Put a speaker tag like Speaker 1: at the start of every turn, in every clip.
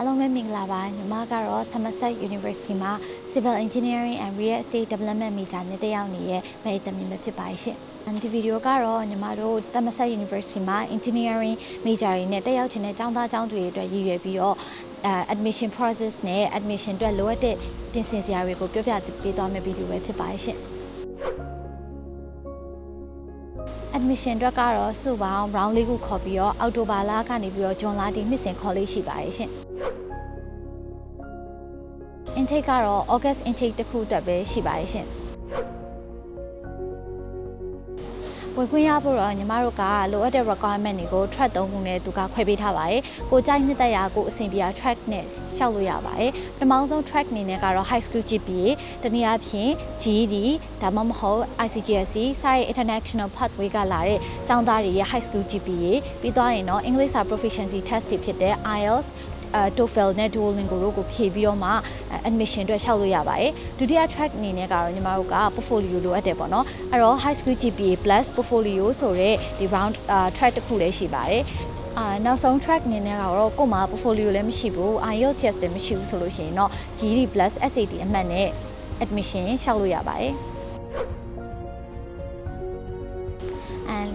Speaker 1: အားလုံးပဲမင်္ဂလာပါညီမကတော့ Thammasat University မှာ Civil Engineering and Real Estate Development Major နဲ့တက်ရောက်နေတဲ့မယ်တမင်ပဲဖြစ်ပါရှင်ဒီဗီဒီယိုကတော့ညီမတို့ Thammasat University မှာ Engineering Major တွေနဲ့တက်ရောက်ချင်တဲ့ကျောင်းသားကျောင်းသူတွေအတွက်ရည်ရွယ်ပြီးတော့အဲ admission process နဲ့ admission အတွက်လိုအပ်တဲ့ပြင်ဆင်စရာတွေကိုပြောပြပေးသွားမယ့်ဗီဒီယိုပဲဖြစ်ပါရှင် admission အတွက်ကတော့စုပေါင်း round လေးခုခေါ်ပြီးတော့အောက်တိုဘာလကနေပြီးတော့ဇွန်လဒီနှစ်စဉ်ခေါ်လေးရှိပါတယ်ရှင် intake ကတော့ August intake တစ်ခုအတွက်ပဲရှိပါတယ်ရှင် ဝင်ခွင့်ရဖို့တော့ညီမတို့ကလိုအပ်တဲ့ requirement တွေကို track 3ခုနဲ့သူကခွဲပေးထားပါတယ်။ကိုကြိုက်နှစ်သက်ရာကိုအဆင်ပြေအောင် track နဲ့ရှောက်လို့ရပါတယ်။ပထမဆုံး track အနေနဲ့ကတော့ high school GPA တနည်းအားဖြင့် GED ဒါမှမဟုတ် ICGSE စတဲ့ international pathway ကလာတဲ့ကျောင်းသားတွေရဲ့ high school GPA ပြီးသွားရင်တော့ English proficiency test တွေဖြစ်တဲ့ IELTS အဲ TOEFL နဲ့ Duolingo တို့ကိုဖြည့်ပြီးတော့မှ admission အတွက်လျှောက်လို့ရပါတယ်ဒုတိယ track အနေနဲ့ကတော့ညီမတို့က portfolio လိုအပ်တယ်ပေါ့နော်အဲ့တော့ high school GPA plus portfolio ဆိုတဲ့ဒီ round track တစ်ခုလည်းရှိပါတယ်အာနောက်ဆုံး track အနေနဲ့ကတော့ကို့မှာ portfolio လည်းမရှိဘူး IELTS test လည်းမရှိဘူးဆိုလို့ရှိရင်တော့ GED plus SAT အမှတ်နဲ့ admission လျှောက်လို့ရပါတယ်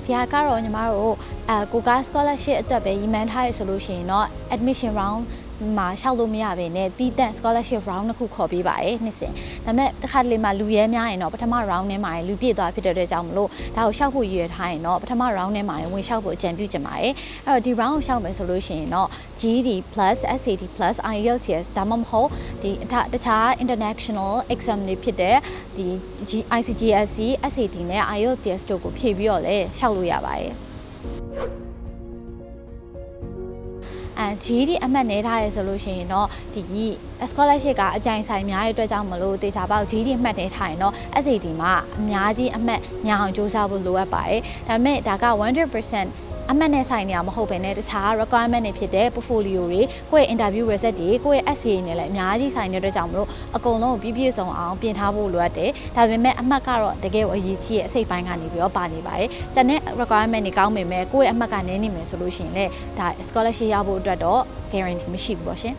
Speaker 1: ဒီဟာကတော့ညီမတို့အဲကိုက scholarship အတွက်ပဲရီမန်းထားရဆိုလို့ရှိရင်တော့ admission round မှာရှောက်လို့မရဘဲနဲ့တီးတန့် scholarship round တစ်ခုခေါ်ပေးပါတယ်နှစ်စဉ်ဒါပေမဲ့တစ်ခါတလေမှာလူရဲများရင်တော့ပထမ round ထဲမှာလူပြည့်သွားဖြစ်တဲ့အတွက်ကြောင့်မလို့ဒါကိုရှောက်ဖို့ရည်ရွယ်ထားရင်တော့ပထမ round ထဲမှာဝင်ရှောက်ဖို့အကြံပြုချင်ပါတယ်အဲ့တော့ဒီ round ကိုရှောက်မယ်ဆိုလို့ရှိရင်တော့ GED plus SAT plus IELTS ဒါမှမဟုတ်ဒီတခြား international exam တွေဖြစ်တဲ့ဒီ ICGSE SAT နဲ့ IELTS တို့ကိုဖြည့်ပြီးတော့လည်းရှောက်လို့ရပါတယ်အဲ GED အမှတ်နေထားရဆိုလို့ရှိရင်တော့ဒီ scholarship ကအပြိုင်ဆိုင်များတဲ့အတွက်ကြောင့်မလို့တေချာပေါက် GED အမှတ်နေထားရင်တော့ SAT မှာအများကြီးအမှတ်ညာအောင်စူးစမ်းဖို့လိုအပ်ပါတယ်ဒါပေမဲ့ဒါက100% အမှတ်နဲ့ဆိုင်နေရမဟုတ်ဘဲနဲ့တခြား requirement တွေဖြစ်တဲ့ portfolio တွေကိုယ့်ရဲ့ interview result တွေကိုယ့်ရဲ့ SCA နဲ့လည်းအများကြီးဆိုင်နေတဲ့အတွက်ကြောင့်မလို့အကုန်လုံးကိုပြည့်ပြည့်စုံအောင်ပြင်ထားဖို့လိုအပ်တယ်ဒါပေမဲ့အမှတ်ကတော့တကယ်ကိုအရေးကြီးရဲ့အစိတ်ပိုင်းကနေပြီးတော့ပါနေပါတယ်ကျန်တဲ့ requirement တွေကောင်းပေမဲ့ကိုယ့်ရဲ့အမှတ်ကနည်းနေမယ်ဆိုလို့ရှိရင်လည်းဒါ scholarship ရဖို့အတွက်တော့ guarantee မရှိဘူးပေါ့ရှင်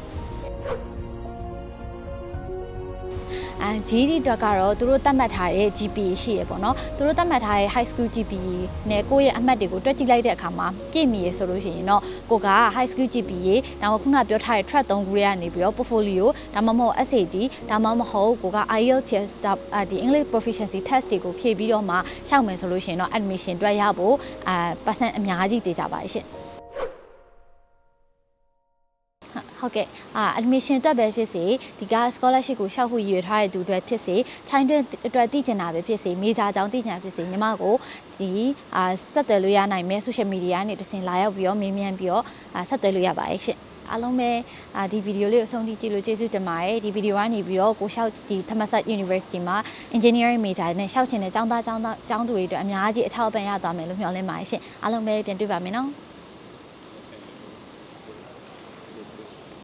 Speaker 1: အဲ GD အတွက်ကတော့သူတို့သတ်မှတ်ထားတဲ့ GPA ရှိရပေါ့နော်သူတို့သတ်မှတ်ထားတဲ့ high school GPA နဲ့ကိုယ့်ရဲ့အမှတ်တွေကိုတွက်ကြည့်လိုက်တဲ့အခါမှာပြည့်မီရဆိုလို့ရှိရင်တော့ကိုက high school GPA ဒါမှခုနပြောထားတဲ့ track 3ခုရကနေပြီးတော့ portfolio ဒါမှမဟုတ် SAT ဒါမှမဟုတ်ကိုက IELTS ဒါဒီ English proficiency test တွေကိုဖြည့်ပြီးတော့မှရှောက်မယ်ဆိုလို့ရှိရင်တော့ admission တွက်ရဖို့အဲ percent အများကြီးတည်ကြပါရှင့် ဟုတ်ကဲ့အာ admission တက်ပဲဖြစ်စေဒီက scholarship ကိုရှောက်ဖို့ရည်ရွယ်ထားတဲ့သူတွေဖြစ်စေခြိုင်းတွက်အတွက်သိကျင်တာပဲဖြစ်စေ major ကြောင့်သိကျင်တာဖြစ်စေညီမကိုဒီအာဆက်သွယ်လို့ရနိုင်မဲ့ social media နဲ့တစင်လာရောက်ပြီးတော့မေးမြန်းပြီးတော့အာဆက်သွယ်လို့ရပါတယ်ရှင့်အားလုံးပဲအာဒီဗီဒီယိုလေးကိုအဆုံးထိကြည့်လို့ကျေးဇူးတင်ပါတယ်ဒီဗီဒီယိုကနေပြီးတော့ကိုရှောက်ဒီ Thammasat University မှာ Engineering Major နဲ့ရှောက်ချင်တဲ့ကျောင်းသားကျောင်းသားကျောင်းသူတွေအတွက်အများကြီးအထောက်အပံ့ရသွားမယ်လို့မျှော်လင့်ပါတယ်ရှင်အားလုံးပဲပြန်တွေ့ပါမယ်နော်